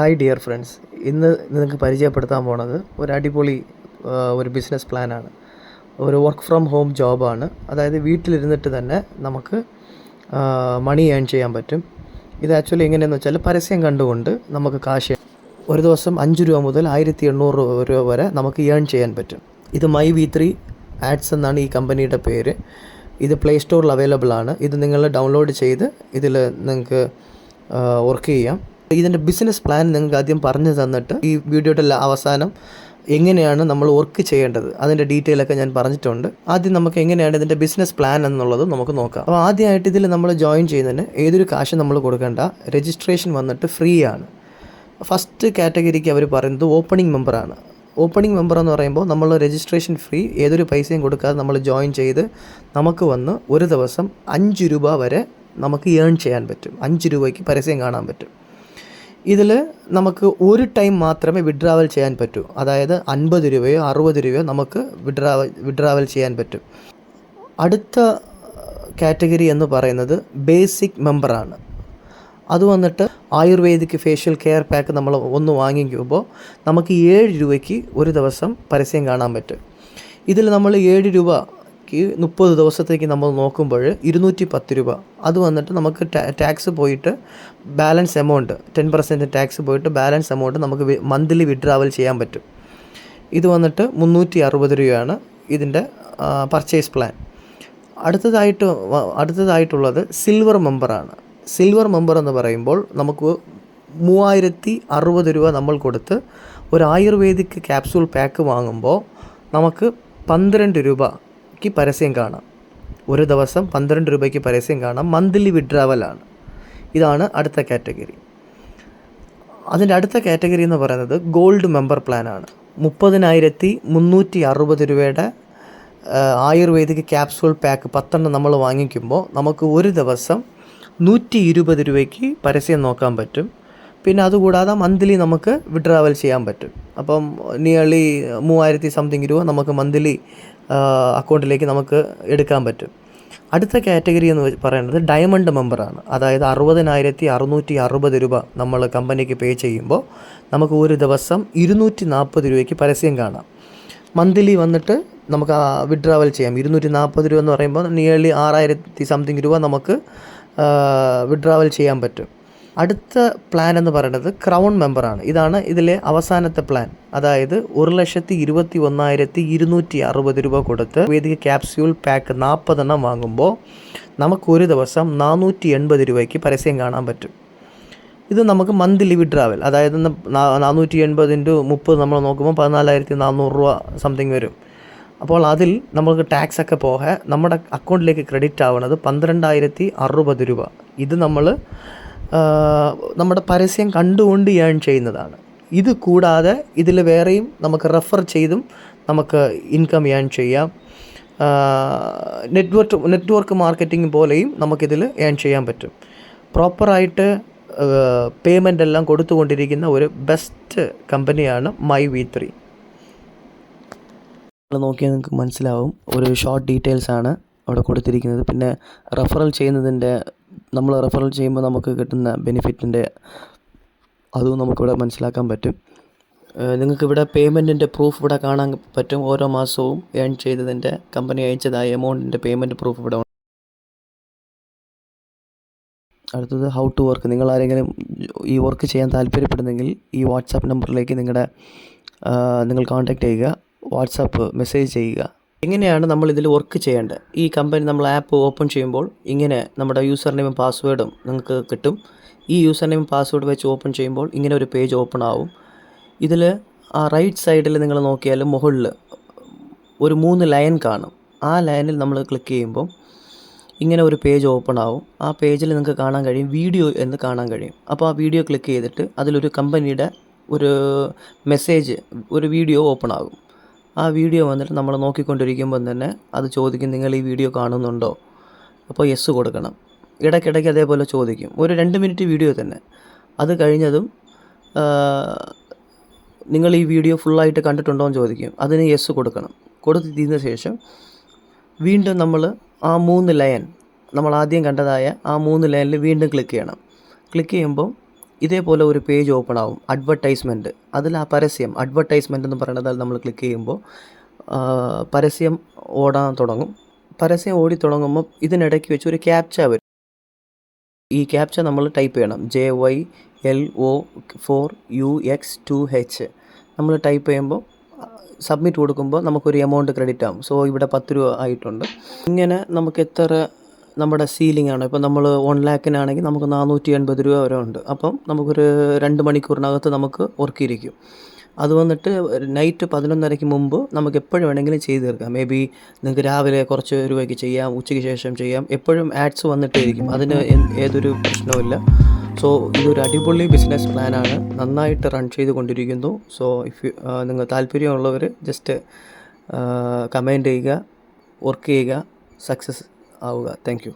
Hi dear friends ഇന്ന് നിങ്ങൾക്ക് പരിചയപ്പെടുത്താൻ പോണത് ഒരു അടിപൊളി ഒരു ബിസിനസ് പ്ലാനാണ് ഒരു വർക്ക് ഫ്രം ഹോം ജോബാണ് അതായത് വീട്ടിലിരുന്നിട്ട് തന്നെ നമുക്ക് മണി ഏൺ ചെയ്യാൻ പറ്റും. ഇത് ആക്ച്വലി എങ്ങനെയെന്ന് വെച്ചാൽ പരസ്യം കണ്ടുകൊണ്ട് നമുക്ക് കാശ് ഒരു ദിവസം അഞ്ച് രൂപ മുതൽ ആയിരത്തി എണ്ണൂറ് രൂപ വരെ നമുക്ക് ഏൺ ചെയ്യാൻ പറ്റും. ഇത് മൈ വി ത്രീ ആഡ്സ് എന്നാണ് ഈ കമ്പനിയുടെ പേര്. ഇത് പ്ലേ സ്റ്റോറിൽ അവൈലബിൾ ആണ്. ഇത് നിങ്ങൾ ഡൗൺലോഡ് ചെയ്ത് ഇതിൽ നിങ്ങൾക്ക് വർക്ക് ചെയ്യാം. ഇതിന്റെ ബിസിനസ് പ്ലാൻ നിങ്ങൾക്ക് ആദ്യം പറഞ്ഞു തന്നിട്ട് ഈ വീഡിയോയുടെ അവസാനം എങ്ങനെയാണ് നമ്മൾ വർക്ക് ചെയ്യേണ്ടത്? അതിന്റെ ഡീറ്റെയിൽ ഒക്കെ ഞാൻ പറഞ്ഞിട്ടുണ്ട്. ആദ്യം നമുക്ക് എങ്ങനെയാണ് ഇതിന്റെ ബിസിനസ് പ്ലാൻ എന്നുള്ളത് നമുക്ക് നോക്കാം. അപ്പോൾ ആദ്യമായിട്ട് ഇതിൽ നമ്മൾ ജോയിൻ ചെയ്യുന്നതിന് ഏതൊരു കാശ് നമ്മൾ കൊടുക്കേണ്ട രജിസ്ട്രേഷൻ വന്നിട്ട് ഫ്രീ ആണ്. ഫസ്റ്റ് കാറ്റഗറിക്ക് അവർ പറയുന്നത് ഓപ്പണിംഗ് മെമ്പറാണ് ഓപ്പണിംഗ് മെമ്പർ എന്ന് പറയുമ്പോൾ നമ്മൾ രജിസ്ട്രേഷൻ ഫ്രീ ഏതൊരു പൈസയും കൊടുക്കാതെ നമ്മൾ ജോയിൻ ചെയ്ത് നമുക്ക് വന്ന് ഒരു ദിവസം അഞ്ച് രൂപ വരെ നമുക്ക് ഏൺ ചെയ്യാൻ പറ്റും. അഞ്ച് രൂപയ്ക്ക് പരസ്യം കാണാൻ പറ്റും. ഇതിൽ നമുക്ക് ഒരു ടൈം മാത്രമേ വിഡ്രാവൽ ചെയ്യാൻ പറ്റൂ. അതായത് അൻപത് രൂപയോ അറുപത് രൂപയോ നമുക്ക് വിഡ്രാവൽ വിഡ്രാവൽ ചെയ്യാൻ പറ്റും. അടുത്ത കാറ്റഗറി എന്ന് പറയുന്നത് ബേസിക് മെമ്പറാണ് അത് വന്നിട്ട് ആയുർവേദിക് ഫേഷ്യൽ കെയർ പാക്ക് നമ്മൾ ഒന്ന് വാങ്ങിക്കുമ്പോൾ നമുക്ക് ഏഴ് രൂപയ്ക്ക് ഒരു ദിവസം പരസ്യം കാണാൻ പറ്റും. ഇതിൽ നമ്മൾ ഏഴ് രൂപയ്ക്ക് മുപ്പത് ദിവസത്തേക്ക് നമ്മൾ നോക്കുമ്പോൾ ഇരുന്നൂറ്റി പത്ത് രൂപ. അത് വന്നിട്ട് നമുക്ക് ടാക്സ് പോയിട്ട് balance amount ten percent tax പോയിട്ട് ബാലൻസ് എമൗണ്ട് നമുക്ക് മന്ത്ലി വിഡ്രാവൽ ചെയ്യാൻ പറ്റും. ഇത് വന്നിട്ട് മുന്നൂറ്റി അറുപത് രൂപയാണ് ഇതിന്റെ പർച്ചേസ് പ്ലാൻ അടുത്തതായിട്ട് അടുത്തതായിട്ടുള്ളത് സിൽവർ മെമ്പറാണ് സിൽവർ മെമ്പർ എന്ന് പറയുമ്പോൾ നമുക്ക് മൂവായിരത്തി അറുപത് രൂപ നമ്മൾ കൊടുത്ത് ഒരു ആയുർവേദിക് ക്യാപ്സൂൾ പാക്ക് വാങ്ങുമ്പോൾ നമുക്ക് പന്ത്രണ്ട് രൂപയ്ക്ക് പരസ്യം കാണാം. ഒരു ദിവസം പന്ത്രണ്ട് രൂപയ്ക്ക് പരസ്യം കാണാം. മന്ത്ലി വിഡ്രാവലാണ് ഇതാണ് അടുത്ത കാറ്റഗറി. അതിന്റെ അടുത്ത കാറ്റഗറി എന്ന് പറയുന്നത് ഗോൾഡ് മെമ്പർ പ്ലാനാണ് മുപ്പതിനായിരത്തി മുന്നൂറ്റി അറുപത് രൂപയുടെ ആയുർവേദിക് ക്യാപ്സൂൾ പാക്ക് പത്തെണ്ണം നമ്മൾ വാങ്ങിക്കുമ്പോൾ നമുക്ക് ഒരു ദിവസം നൂറ്റി ഇരുപത് രൂപയ്ക്ക് പരസ്യം നോക്കാൻ പറ്റും. പിന്നെ അതുകൂടാതെ മന്ത്ലി നമുക്ക് വിഡ്രാവൽ ചെയ്യാൻ പറ്റും. അപ്പം നിയർലി മൂവായിരത്തി സംതിങ് രൂപ നമുക്ക് മന്ത്ലി അക്കൗണ്ടിലേക്ക് നമുക്ക് എടുക്കാൻ പറ്റും. അടുത്ത കാറ്റഗറി എന്ന് പറയുന്നത് ഡയമണ്ട് മെമ്പറാണ് അതായത് അറുപതിനായിരത്തി അറുന്നൂറ്റി അറുപത് രൂപ നമ്മൾ കമ്പനിക്ക് പേ ചെയ്യുമ്പോൾ നമുക്ക് ഒരു ദിവസം ഇരുന്നൂറ്റി നാൽപ്പത് രൂപയ്ക്ക് പരസ്യം കാണാം. മന്ത്ലി വന്നിട്ട് നമുക്ക് വിഡ്രാവൽ ചെയ്യാം. ഇരുന്നൂറ്റി നാൽപ്പത് രൂപ എന്ന് പറയുമ്പോൾ നിയർലി ആറായിരത്തി സംതിങ് രൂപ നമുക്ക് വിഡ്രാവൽ ചെയ്യാൻ പറ്റും. അടുത്ത പ്ലാൻ എന്ന് പറയുന്നത് ക്രൗൺ മെമ്പറാണ് ഇതാണ് ഇതിലെ അവസാനത്തെ പ്ലാൻ അതായത് ഒരു ലക്ഷത്തി ഇരുപത്തി ഒന്നായിരത്തി ഇരുന്നൂറ്റി അറുപത് രൂപ കൊടുത്ത് വേദിക ക്യാപ്സ്യൂൾ പാക്ക് നാൽപ്പതെണ്ണം വാങ്ങുമ്പോൾ നമുക്ക് ഒരു ദിവസം നാനൂറ്റി എൺപത് രൂപയ്ക്ക് പരസ്യം കാണാൻ പറ്റും. ഇത് നമുക്ക് മന്ത്ലി വിഡ്രാവൽ അതായത് നാനൂറ്റി എൺപത് ഇന്റു മുപ്പത് നമ്മൾ നോക്കുമ്പോൾ പതിനാലായിരത്തി നാനൂറ് രൂപ സംതിങ് വരും. അപ്പോൾ അതിൽ നമുക്ക് ടാക്സ് ഒക്കെ പോകെ നമ്മുടെ അക്കൗണ്ടിലേക്ക് ക്രെഡിറ്റ് ആവുന്നത് പന്ത്രണ്ടായിരത്തി അറുപത് രൂപ. ഇത് നമ്മൾ നമ്മുടെ പരസ്യം കണ്ടുകൊണ്ട് ഏൺ ചെയ്യുന്നതാണ്. ഇത് കൂടാതെ ഇതിൽ വേറെയും നമുക്ക് റെഫർ ചെയ്തും നമുക്ക് ഇൻകം ഏൺ ചെയ്യാം. നെറ്റ്വർക്ക് നെറ്റ്വർക്ക് മാർക്കറ്റിംഗ് പോലെയും നമുക്കിതിൽ ഏൺ ചെയ്യാൻ പറ്റും. പ്രോപ്പറായിട്ട് പേയ്മെന്റ് എല്ലാം കൊടുത്തുകൊണ്ടിരിക്കുന്ന ഒരു ബെസ്റ്റ് കമ്പനിയാണ് മൈ വി ത്രീ. നോക്കിയാൽ നിങ്ങൾക്ക് മനസ്സിലാവും. ഒരു ഷോർട്ട് ഡീറ്റെയിൽസ് ആണ് അവിടെ കൊടുത്തിരിക്കുന്നത്. പിന്നെ റെഫറൽ ചെയ്യുന്നതിന്റെ നമ്മൾ റെഫറൽ ചെയ്യുമ്പോൾ നമുക്ക് കിട്ടുന്ന ബെനിഫിറ്റിന്റെ അതും നമുക്കിവിടെ മനസ്സിലാക്കാൻ പറ്റും. നിങ്ങൾക്ക് നിങ്ങൾക്കിവിടെ പേയ്മെന്റിന്റെ പ്രൂഫ് ഇവിടെ കാണാൻ പറ്റും. ഓരോ മാസവും ഏൺ ചെയ്തതിന്റെ കമ്പനി അയച്ചതായ എമൗണ്ടിന്റെ പേയ്മെന്റ് പ്രൂഫ് ഇവിടെ. അടുത്തത് ഹൗ ടു വർക്ക് നിങ്ങൾ ആരെങ്കിലും ഈ വർക്ക് ചെയ്യാൻ താല്പര്യപ്പെടുന്നെങ്കിൽ ഈ വാട്സാപ്പ് നമ്പറിലേക്ക് നിങ്ങളുടെ നിങ്ങൾ കോൺടാക്റ്റ് ചെയ്യുക. വാട്സാപ്പ് മെസ്സേജ് ചെയ്യുക. എങ്ങനെയാണ് നമ്മൾ ഇതിൽ വർക്ക് ചെയ്യേണ്ടത്? ഈ കമ്പനി നമ്മൾ ആപ്പ് ഓപ്പൺ ചെയ്യുമ്പോൾ ഇങ്ങനെ നമ്മുടെ യൂസർ നെയിമും പാസ്വേഡും നിങ്ങൾക്ക് കിട്ടും. ഈ യൂസർ നെയിം പാസ്വേഡ് വെച്ച് ഓപ്പൺ ചെയ്യുമ്പോൾ ഇങ്ങനെ ഒരു പേജ് ഓപ്പൺ ആവും. ഇതിൽ ആ റൈറ്റ് സൈഡിൽ നിങ്ങൾ നോക്കിയാൽ മുകളിൽ ഒരു മൂന്ന് ലൈൻ കാണും. ആ ലൈനിൽ നമ്മൾ ക്ലിക്ക് ചെയ്യുമ്പോൾ ഇങ്ങനെ ഒരു പേജ് ഓപ്പൺ ആവും. ആ പേജിൽ നിങ്ങൾക്ക് കാണാൻ കഴിയും വീഡിയോ എന്ന് കാണാൻ കഴിയും. അപ്പോൾ ആ വീഡിയോ ക്ലിക്ക് ചെയ്തിട്ട് അതിലൊരു കമ്പനിയുടെ ഒരു മെസ്സേജ് ഒരു വീഡിയോ ഓപ്പൺ ആകും. ആ വീഡിയോ വന്നിട്ട് നമ്മൾ നോക്കിക്കൊണ്ടിരിക്കുമ്പം തന്നെ അത് ചോദിക്കും നിങ്ങൾ ഈ വീഡിയോ കാണുന്നുണ്ടോ? അപ്പോൾ യെസ് കൊടുക്കണം. ഇടയ്ക്കിടയ്ക്ക് അതേപോലെ ചോദിക്കും. ഒരു രണ്ട് മിനിറ്റ് വീഡിയോ തന്നെ. അത് കഴിഞ്ഞതും നിങ്ങൾ ഈ വീഡിയോ ഫുള്ളായിട്ട് കണ്ടിട്ടുണ്ടോ? എന്ന് ചോദിക്കും. അതിന് യെസ് കൊടുക്കണം. കൊടുത്തിരുന്ന ശേഷം വീണ്ടും നമ്മൾ ആ മൂന്ന് ലൈൻ നമ്മൾ ആദ്യം കണ്ടതായ ആ മൂന്ന് ലൈനിൽ വീണ്ടും ക്ലിക്ക് ചെയ്യണം. ക്ലിക്ക് ചെയ്യുമ്പോൾ ഇതേപോലെ ഒരു പേജ് ഓപ്പൺ ആവും. അഡ്വർടൈസ്മെന്റ് അതിൽ ആ പരസ്യം അഡ്വർടൈസ്മെന്റ് എന്ന് പറയുന്നത് അതിൽ നമ്മൾ ക്ലിക്ക് ചെയ്യുമ്പോൾ പരസ്യം ഓടാൻ തുടങ്ങും. പരസ്യം ഓടി തുടങ്ങുമ്പോൾ ഇതിനിടയ്ക്ക് വെച്ച് ഒരു ക്യാപ്ച വരും. ഈ ക്യാപ്ച നമ്മൾ ടൈപ്പ് ചെയ്യണം. J Y L O four U X two H നമ്മൾ ടൈപ്പ് ചെയ്യുമ്പോൾ സബ്മിറ്റ് കൊടുക്കുമ്പോൾ നമുക്കൊരു എമൗണ്ട് ക്രെഡിറ്റ് ആകും സോ ഇവിടെ പത്ത് രൂപ ആയിട്ടുണ്ട്. ഇങ്ങനെ നമുക്ക് എത്ര നമ്മുടെ സീലിംഗ് ആണ്. ഇപ്പോൾ നമ്മൾ വൺ ലാക്കിനാണെങ്കിൽ നമുക്ക് നാനൂറ്റി എൺപത് രൂപ വരെ ഉണ്ട്. അപ്പം നമുക്കൊരു രണ്ട് മണിക്കൂറിനകത്ത് നമുക്ക് ഉറക്കിയിരിക്കും അത് വന്നിട്ട് നൈറ്റ് പതിനൊന്നരയ്ക്ക് മുമ്പ് നമുക്ക് എപ്പോഴും വേണമെങ്കിലും ചെയ്ത് തീർക്കാം. മേ ബി നിങ്ങൾക്ക് രാവിലെ കുറച്ച് രൂപയ്ക്ക് ചെയ്യാം ഉച്ചയ്ക്ക് ശേഷം ചെയ്യാം. എപ്പോഴും ആഡ്സ് വന്നിട്ടേ ഇരിക്കും അതിന് ഏതൊരു പ്രശ്നവുമില്ല. സോ ഇതൊരു അടിപൊളി ബിസിനസ് പ്ലാനാണ് നന്നായിട്ട് റൺ ചെയ്തുകൊണ്ടിരിക്കുന്നു. സോ ഇഫ് യു നിങ്ങൾ താല്പര്യമുള്ളവർ ജസ്റ്റ് കമന്റ് ചെയ്യുക വർക്ക് ചെയ്യുക സക്സസ് होगा थैंक यू